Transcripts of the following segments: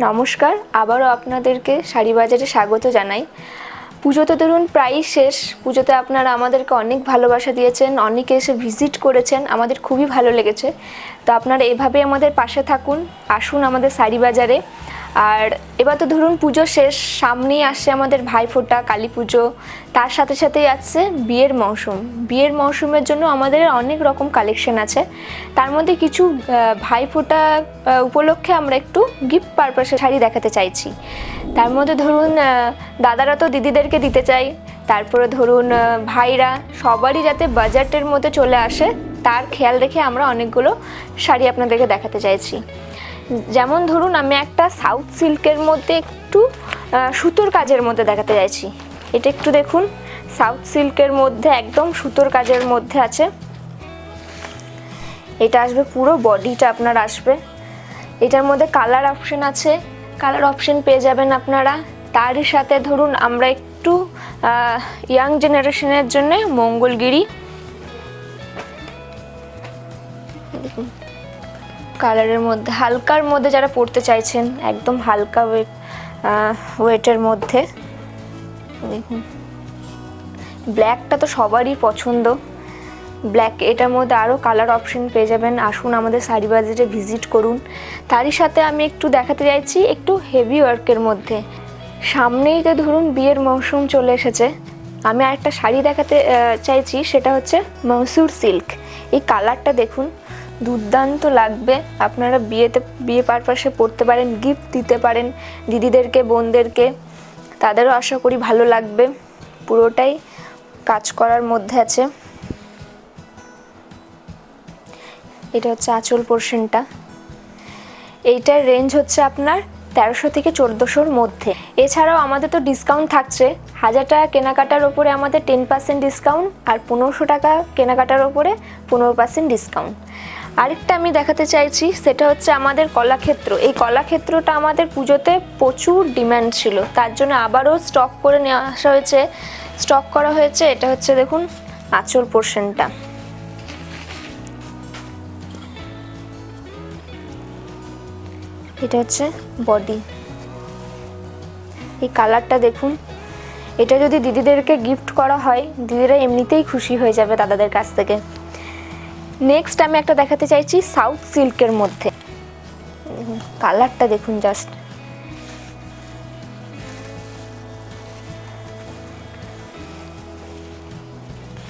নমস্কার, আবারও আপনাদেরকে শাড়ি বাজারে স্বাগত জানাই। পুজো তো ধরুন প্রায়ই শেষ, পুজোতে আপনারা আমাদেরকে অনেক ভালোবাসা দিয়েছেন, অনেকে এসে ভিজিট করেছেন, আমাদের খুবই ভালো লেগেছে। তো আপনারা এভাবে আমাদের পাশে থাকুন, আসুন আমাদের শাড়ি বাজারে আর এবার তো ধরুন পুজো শেষ, সামনেই আসছে আমাদের ভাইফোঁটা, কালী পুজো। তার সাথে সাথেই আসছে বিয়ের মৌসুম। বিয়ের মৌসুমের জন্য আমাদের অনেক রকম কালেকশন আছে। তার মধ্যে কিছু ভাইফোঁটা উপলক্ষে আমরা একটু গিফট পারপাসে শাড়ি দেখাতে চাইছি। তার মধ্যে ধরুন দাদারা তো দিদিদেরকে দিতে চাই তারপরে ধরুন ভাইরা সবারই যাতে বাজেটের মধ্যে চলে আসে, তার খেয়াল রেখে আমরা অনেকগুলো শাড়ি আপনাদেরকে দেখাতে চাইছি। যেমন ধরুন, আমি একটা সাউথ সিল্কের মধ্যে একটু সুতোর কাজের মধ্যে দেখাতে চাইছি। এটা একটু দেখুন সাউথ সিল্কের মধ্যে একদম সুতোর কাজের মধ্যে আছে। এটা আসবে পুরো বডিটা আপনার আসবে। এটার মধ্যে কালার অপশন আছে। কালার অপশন পেয়ে যাবেন আপনারা। তারই সাথে ধরুন, আমরা একটু ইয়াং জেনারেশনের জন্য মঙ্গলগিরি কালারের মধ্যে, হালকার মধ্যে যারা পড়তে চাইছেন, একদম হালকা ওয়েট ওয়েটের মধ্যে। দেখুন। ব্ল্যাকটা তো সবারই পছন্দ। ব্ল্যাক এটার মধ্যে আরও কালার অপশন পেয়ে যাবেন। আসুন আমাদের শাড়ি বাজারে ভিজিট করুন। তারই সাথে আমি একটু দেখাতে চাইছি, একটু হেভি ওয়ার্কের মধ্যে। সামনেই তো ধরুন বিয়ের মৌসুম চলে এসেছে। আমি আরেকটা শাড়ি দেখাতে চাইছি, সেটা হচ্ছে মসুর সিল্ক। এই কালারটা দেখুন। দুর্দান্ত লাগবে। আপনারা বিয়েতে, বিয়ে পারপাসে পড়তে পারেন গিফট দিতে পারেন দিদিদেরকে, বোনদেরকে। তাদেরও আশা করি ভালো লাগবে। পুরোটাই কাজ করার মধ্যে আছে। এটা হচ্ছে আঁচল পোর্শনটা এইটার রেঞ্জ হচ্ছে আপনার তেরোশো থেকে চোদ্দোশোর মধ্যে। এছাড়াও আমাদের তো ডিসকাউন্ট থাকছে। হাজার টাকা কেনাকাটার ওপরে আমাদের টেন পার্সেন্ট ডিসকাউন্ট আর পনেরোশো টাকা কেনাকাটার ওপরে পনেরো পার্সেন্ট ডিসকাউন্ট আরেকটা আমি দেখাতে চাইছি, সেটা হচ্ছে আমাদের কলাক্ষেত্র। এই কলাক্ষেত্রটা আমাদের পুজোতে প্রচুর ডিম্যান্ড ছিল। তার জন্য আবারও স্টক করে নিয়ে আসা হয়েছে। স্টক করা হয়েছে, এটা হচ্ছে দেখুন আঁচল পোর্শনটা এটা হচ্ছে বডি এই কালারটা দেখুন। এটা যদি দিদিদেরকে গিফট করা হয়, দিদিরা এমনিতেই খুশি হয়ে যাবে দাদাদের কাছ থেকে। নেক্সট আমি একটা দেখাতে চাইছি সাউথ সিল্কের মধ্যে। কালারটা দেখুন জাস্ট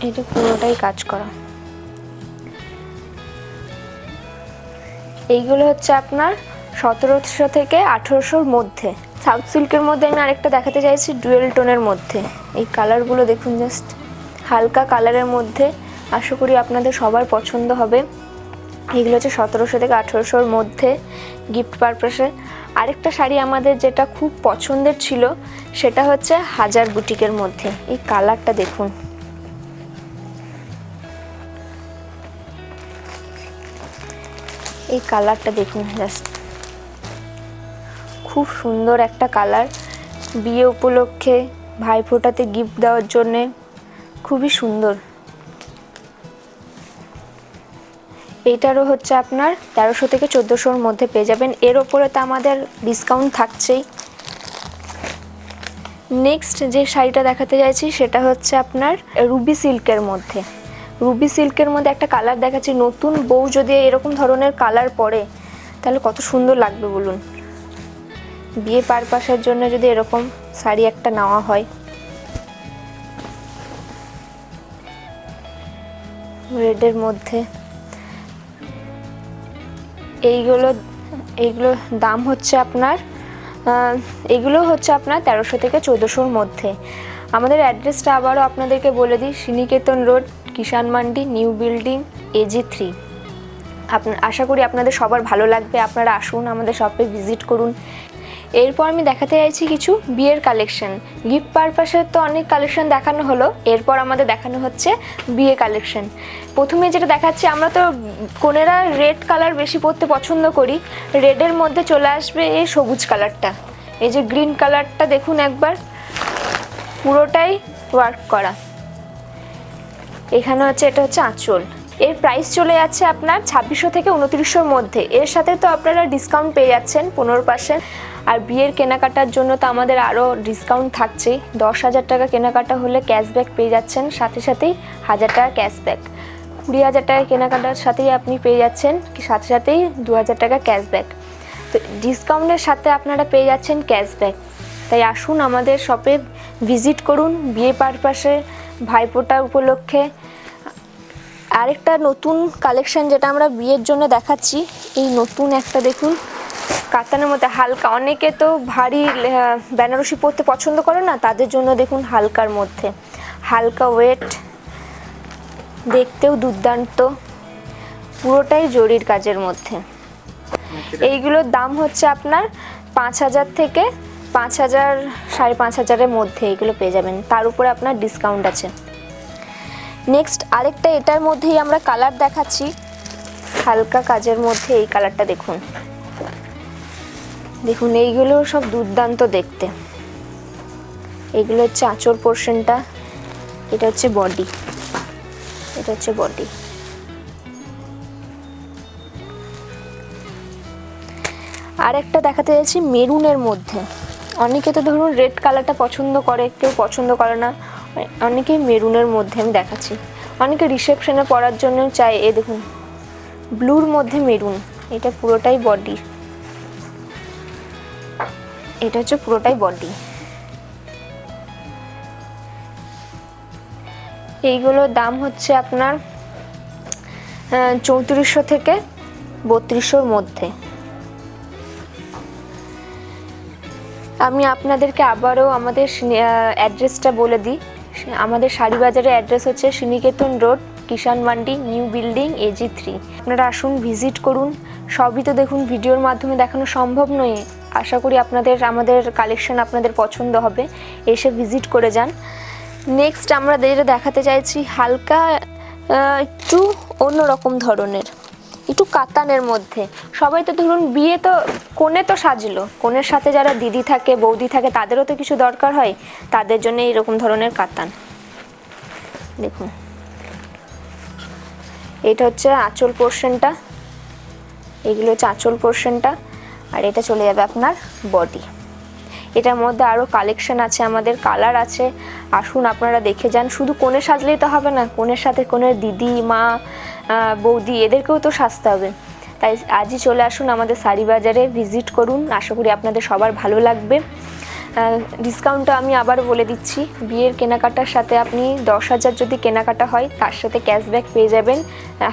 এটা পুরোটাই কাজ করা। এইগুলো হচ্ছে আপনার সতেরোশো থেকে আঠেরোশোর মধ্যে। সাউথ সিল্কের মধ্যে আমি আরেকটা দেখাতে চাইছি ডুয়েল টোনের মধ্যে। এই কালারগুলো দেখুন জাস্ট হালকা কালারের মধ্যে। আশা করি আপনাদের সবার পছন্দ হবে। এগুলো হচ্ছে সতেরোশো থেকে আঠেরোশোর মধ্যে গিফট পারপাসে আরেকটা শাড়ি আমাদের যেটা খুব পছন্দের ছিল, সেটা হচ্ছে হাজার বুটিকের মধ্যে। এই কালারটা দেখুন। এই কালারটা দেখুন জাস্ট খুব সুন্দর একটা কালার। বিয়ে উপলক্ষে ভাইফোঁটাতে গিফট দেওয়ার জন্যে। খুবই সুন্দর। এইটারও হচ্ছে আপনার তেরোশো থেকে চোদ্দোশোর মধ্যে পেয়ে যাবেন। এর ওপরে তো আমাদের ডিসকাউন্ট থাকছেই। নেক্সট যে শাড়িটা দেখাতে চাইছি, সেটা হচ্ছে আপনার রুবি সিল্কের মধ্যে। রুবি সিল্কের মধ্যে একটা কালার দেখাচ্ছি, নতুন বউ যদি এরকম ধরনের কালার পরে, তাহলে কত সুন্দর লাগবে বলুন। বিয়ে পারপাসের জন্য যদি এরকম শাড়ি একটা নেওয়া হয়। রেডের মধ্যে। এইগুলো এইগুলো দাম হচ্ছে আপনার এগুলো হচ্ছে আপনার তেরোশো থেকে চোদ্দোশোর মধ্যে। আমাদের অ্যাড্রেসটা আবারও আপনাদেরকে বলে দিই, Sriniketan road Kisan Mandi, new building AG three আপনার আশা করি আপনাদের সবার ভালো লাগবে। আপনারা আসুন, আমাদের শপে ভিজিট করুন। এরপর আমি দেখাতে চাইছি কিছু বিয়ের কালেকশন। গিফট পারপাসের তো অনেক কালেকশন দেখানো হলো। এরপর আমাদের দেখানো হচ্ছে বিয়ে কালেকশন। প্রথমে যেটা দেখাচ্ছি, আমরা তো কোনেরা রেড কালার বেশি পরতে পছন্দ করি। রেডের মধ্যে চলে আসবে এই সবুজ কালারটা। এই যে গ্রিন কালারটা দেখুন একবার। পুরোটাই ওয়ার্ক করা। এখানে হচ্ছে, এটা হচ্ছে আঁচল। এর প্রাইস চলে যাচ্ছে আপনার ছাব্বিশশো থেকে উনত্রিশশোর মধ্যে। এর সাথে তো আপনারা ডিসকাউন্ট পেয়ে যাচ্ছেন পনেরো পার্সেন্ট আর বিয়ের কেনাকাটার জন্য তো আমাদের আরও ডিসকাউন্ট থাকছেই দশ হাজার টাকা কেনাকাটা হলে ক্যাশব্যাক পেয়ে যাচ্ছেন, সাথে সাথেই হাজার টাকা ক্যাশব্যাক কুড়ি হাজার টাকা কেনাকাটার সাথেই আপনি পেয়ে যাচ্ছেন, সাথে সাথেই দু হাজার টাকা ক্যাশব্যাক তো ডিসকাউন্টের সাথে আপনারা পেয়ে যাচ্ছেন ক্যাশব্যাক তাই আসুন আমাদের শপে ভিজিট করুন, বিয়ে পারপাসে, ভাইফোঁটা উপলক্ষে। আরেকটা নতুন কালেকশন যেটা আমরা বিয়ের জন্য দেখাচ্ছি, এই নতুন একটা দেখুন। কাতানের মধ্যে হালকা, অনেকে তো ভারী বেনারসি পরতে পছন্দ করে না, তাদের জন্য দেখুন হালকার মধ্যে। হালকা ওয়েট দেখতেও দুর্দান্ত। পুরোটাই জরির কাজের মধ্যে। এইগুলোর দাম হচ্ছে আপনার পাঁচ হাজার থেকে পাঁচ হাজার, সাড়ে পাঁচ হাজারের মধ্যে এগুলো পেয়ে যাবেন। তার উপরে আপনার ডিসকাউন্ট আছে। নেক্সট আরেকটা এটার মধ্যেই আমরা কালার দেখাচ্ছি। হালকা কাজের মধ্যে এই কালারটা দেখুন। দেখুন, এইগুলো সব দুর্দান্ত দেখতে। এগুলো হচ্ছে আঁচড় পোর্শনটা এটা হচ্ছে বডি এটা হচ্ছে বডি আর একটা দেখাতে যাচ্ছি মেরুনের মধ্যে। অনেকে তো ধরুন রেড কালারটা পছন্দ করে, কেউ পছন্দ করে না। অনেকেই মেরুনের মধ্যে, আমি দেখাচ্ছি। অনেকে রিসেপশনে পড়ার জন্য চাই এ দেখুন, ব্লুর মধ্যে মেরুন, এটা পুরোটাই বডি। এটা হচ্ছে পুরোটাই বডি। এইগুলোর দাম হচ্ছে আপনার চৌত্রিশশো থেকে বত্রিশশোর মধ্যে। আমি আপনাদেরকে আবারও আমাদের অ্যাড্রেসটা বলে দিই। আমাদের শাড়ি বাজারের অ্যাড্রেস হচ্ছে Sriniketan road Kisan Mandi, new building AG three আপনারা আসুন, ভিজিট করুন। সবই তো দেখুন, ভিডিওর মাধ্যমে দেখানো সম্ভব নয়। আশা করি আপনাদের, আমাদের কালেকশন আপনাদের পছন্দ হবে। এসে ভিজিট করে যান। নেক্সট আমরা যেটা দেখাতে চাইছি হালকা একটু অন্যরকম ধরনের। একটু কাতানের মধ্যে। সবাই তো ধরুন বিয়ে তো কোণে তো সাজলো। কোণের সাথে যারা দিদি থাকে, বৌদি থাকে, তাদেরও তো কিছু দরকার হয়। তাদের জন্য এরকম ধরনের কাতান। দেখুন। এটা হচ্ছে আঁচল পোর্শনটা। এগুলো হচ্ছে আঁচল পোর্শনটা। আর এটা চলে যাবে আপনার বডি। এটার মধ্যে আরও কালেকশন আছে, আমাদের কালার আছে। আসুন আপনারা দেখে যান। শুধু কোণে সাজলেই তো হবে না, কোণের সাথে কোণের দিদি, মা বৌদি, এদেরকেও তো সাজতে হবে। তাই আজই চলে আসুন আমাদের শাড়ি বাজারে ভিজিট করুন। আশা করি আপনাদের সবার ভালো লাগবে। ডিসকাউন্টটা আমি আবার বলে দিচ্ছি। বিয়ের কেনাকাটার সাথে আপনি দশ হাজার যদি কেনাকাটা হয়, তার সাথে ক্যাশব্যাক পেয়ে যাবেন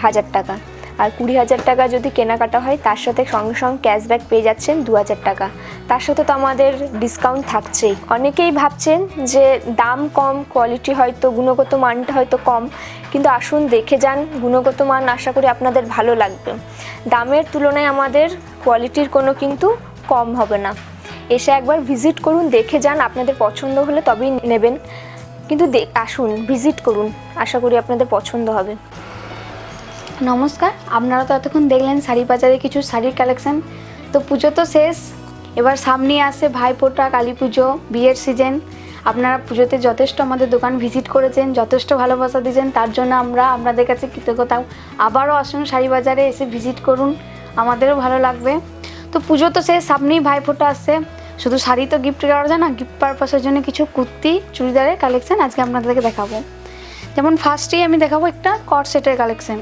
হাজার টাকা। আর কুড়ি হাজার টাকা যদি কেনাকাটা হয়, তার সাথে সঙ্গে সঙ্গে ক্যাশব্যাক পেয়ে যাচ্ছেন দু হাজার টাকা। তার সাথে তো আমাদের ডিসকাউন্ট থাকছেই। অনেকেই ভাবছেন যে দাম কম কোয়ালিটি হয়তো, গুণগত মানটা হয়তো কম। কিন্তু আসুন দেখে যান, গুণগত মান আশা করি আপনাদের ভালো লাগবে। দামের তুলনায় আমাদের কোয়ালিটির কোনো কিন্তু কম হবে না। এসে একবার ভিজিট করুন, দেখে যান, আপনাদের পছন্দ হলে তবেই নেবেন। কিন্তু আসুন ভিজিট করুন। আশা করি আপনাদের পছন্দ হবে। নমস্কার, আপনারা তো এতক্ষণ দেখলেন শাড়ি বাজারে কিছু শাড়ির কালেকশন তো পুজো তো শেষ, এবার সামনে আসে ভাইফোঁটা কালী পুজো, বিয়ের সিজন আপনারা পুজোতে যথেষ্ট আমাদের দোকান ভিজিট করেছেন, যথেষ্ট ভালোবাসা দিয়েছেন, তার জন্য আমরা আপনাদের কাছে কৃতজ্ঞতা। আবারও আসুন শাড়ি বাজারে এসে ভিজিট করুন, আমাদেরও ভালো লাগবে। তো পুজো তো শেষ, সামনেই ভাইফোঁটা আসছে। শুধু শাড়ি তো গিফট করা যায় না গিফট পারপাসের জন্য কিছু কুর্তি, চুড়িদারের কালেকশন আজকে আপনাদেরকে দেখাবো। যেমন ফার্স্টেই আমি দেখাবো একটা কট সেটের কালেকশন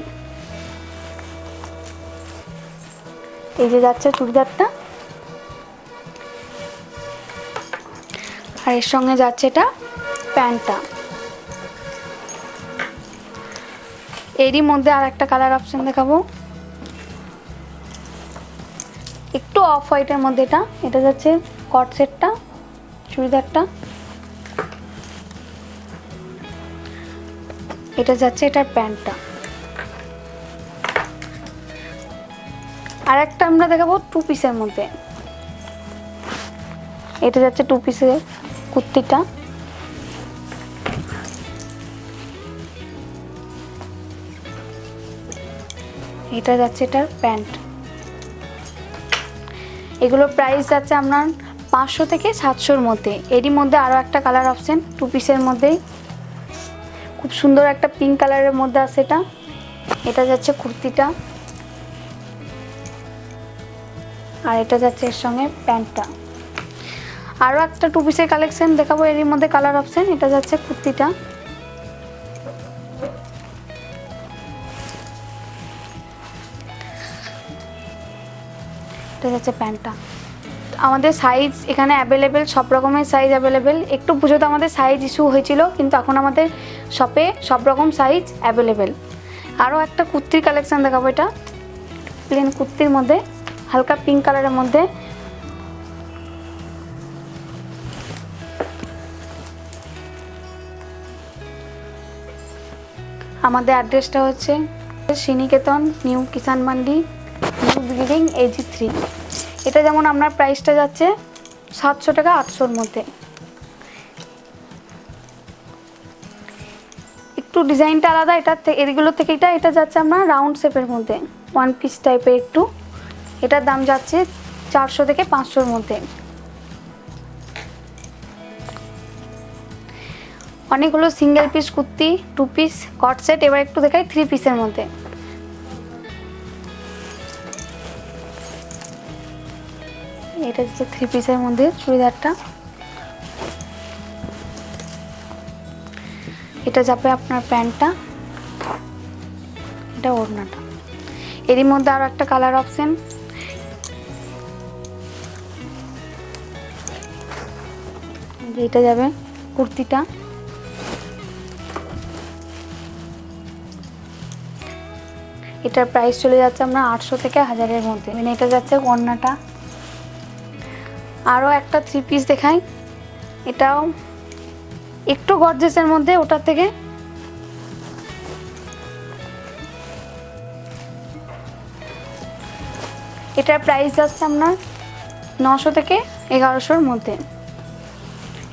এই যে যাচ্ছে চুড়িদারটা। আর এর সঙ্গে যাচ্ছে এটা প্যান্টটা। এরই মধ্যে আর একটা কালার অপশন দেখাবো। একটু অফ হোয়াইটের মধ্যে এটা। এটা যাচ্ছে কট সেটটা চুড়িদারটা। এটা যাচ্ছে এটার প্যান্টটা। আর একটা আমরা দেখাবো টু পিসের মধ্যে। এটা যাচ্ছে টু পিসের কুর্তিটা। এটা যাচ্ছে এটার প্যান্ট। এগুলোর প্রাইস যাচ্ছে আপনার পাঁচশো থেকে সাতশোর মধ্যে। এরই মধ্যে আরও একটা কালার অপশন টু পিসের মধ্যেই। খুব সুন্দর একটা পিঙ্ক কালারের মধ্যে আছে এটা। এটা যাচ্ছে কুর্তিটা। আর এটা যাচ্ছে এর সঙ্গে প্যান্টটা। আরও একটা টু পিসের কালেকশন দেখাবো, এরই মধ্যে কালার অপশন এটা যাচ্ছে কুর্তিটা। এটা যাচ্ছে প্যান্টটা। আমাদের সাইজ এখানে অ্যাভেলেবেল সব রকমের সাইজ অ্যাভেলেবেল একটু পুজোতে আমাদের সাইজ ইস্যু হয়েছিল, কিন্তু এখন আমাদের শপে সব রকম সাইজ অ্যাভেলেবেল আরও একটা কুর্তির কালেকশান দেখাবো এটা। প্লেন কুর্তির মধ্যে। হালকা পিঙ্ক কালারের মধ্যে। আমাদের অ্যাড্রেসটা হচ্ছে Sriniketan, new Kisan Mandi, new building AG three এটা যেমন আপনার প্রাইসটা যাচ্ছে, সাতশো টাকা আটশোর মধ্যে। একটু ডিজাইনটা আলাদা, এটা এগুলো থেকে এটা এটা যাচ্ছে আপনার রাউন্ড শেপের মধ্যে। ওয়ান পিস টাইপের একটু। এটার দাম যাচ্ছে চারশো থেকে পাঁচশোর মধ্যে। অনেকগুলো single piece kurti two piece কট সেট এবার একটু দেখাই থ্রি পিসের মধ্যে। এটা হচ্ছে থ্রি পিসের মধ্যে চুড়িদারটা। এটা যাবে আপনার প্যান্টটা। এটা ওড়নাটা। এরই মধ্যে আরও একটা কালার অপশন এটা যাবে, কুর্তিটা। এটার প্রাইস চলে যাচ্ছে আপনার আটশো থেকে হাজারের মধ্যে। মানে এটা যাচ্ছে ওড়নাটা আরও একটা থ্রি পিস দেখাই। এটাও একটু গর্জেসের মধ্যে, ওটার থেকে। এটার প্রাইস যাচ্ছে আপনার নশো থেকে এগারোশোর মধ্যে।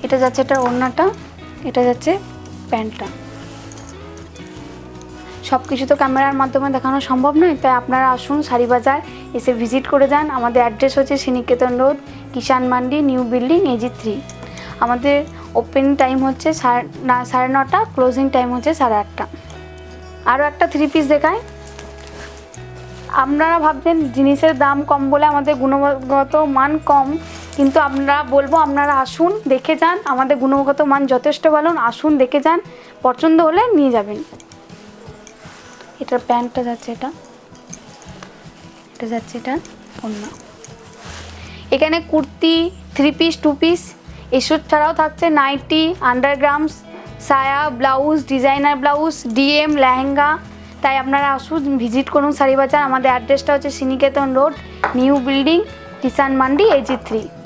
এটা যাচ্ছে এটা ওড়নাটা, এটা যাচ্ছে প্যান্টটা। সব কিছু তো ক্যামেরার মাধ্যমে দেখানো সম্ভব নয়, তাই আপনারা আসুন শাড়ি বাজার, এসে ভিজিট করে যান। আমাদের অ্যাড্রেস হচ্ছে Sriniketan road Kishan Mandi, new building AG three আমাদের ওপেন টাইম হচ্ছে সাড়ে নটা ক্লোজিং টাইম হচ্ছে সাড়ে আটটা। আরও একটা থ্রি পিস দেখায় আপনারা ভাবছেন জিনিসের দাম কম বলে আমাদের গুণগত মান কম কিন্তু আমরা বলব, আপনারা আসুন, দেখে যান, আমাদের গুণগত মান যথেষ্ট ভালো, আসুন, দেখে যান, পছন্দ হলে নিয়ে যাবেন। এটার প্যান্টটা যাচ্ছে এটা। এটা যাচ্ছে এটা অন্য এখানে kurti three piece two piece এসব ছাড়াও থাকছে নাইটি আন্ডারগ্রামস সায়া ব্লাউজ ডিজাইনার ব্লাউজ ডিএম লেহেঙ্গা। তাই আপনারা আসুন ভিজিট করুন শাড়ি বাজার আমাদের অ্যাড্রেসটা হচ্ছে Sriniketan road, new building, Kishan Mandi AG three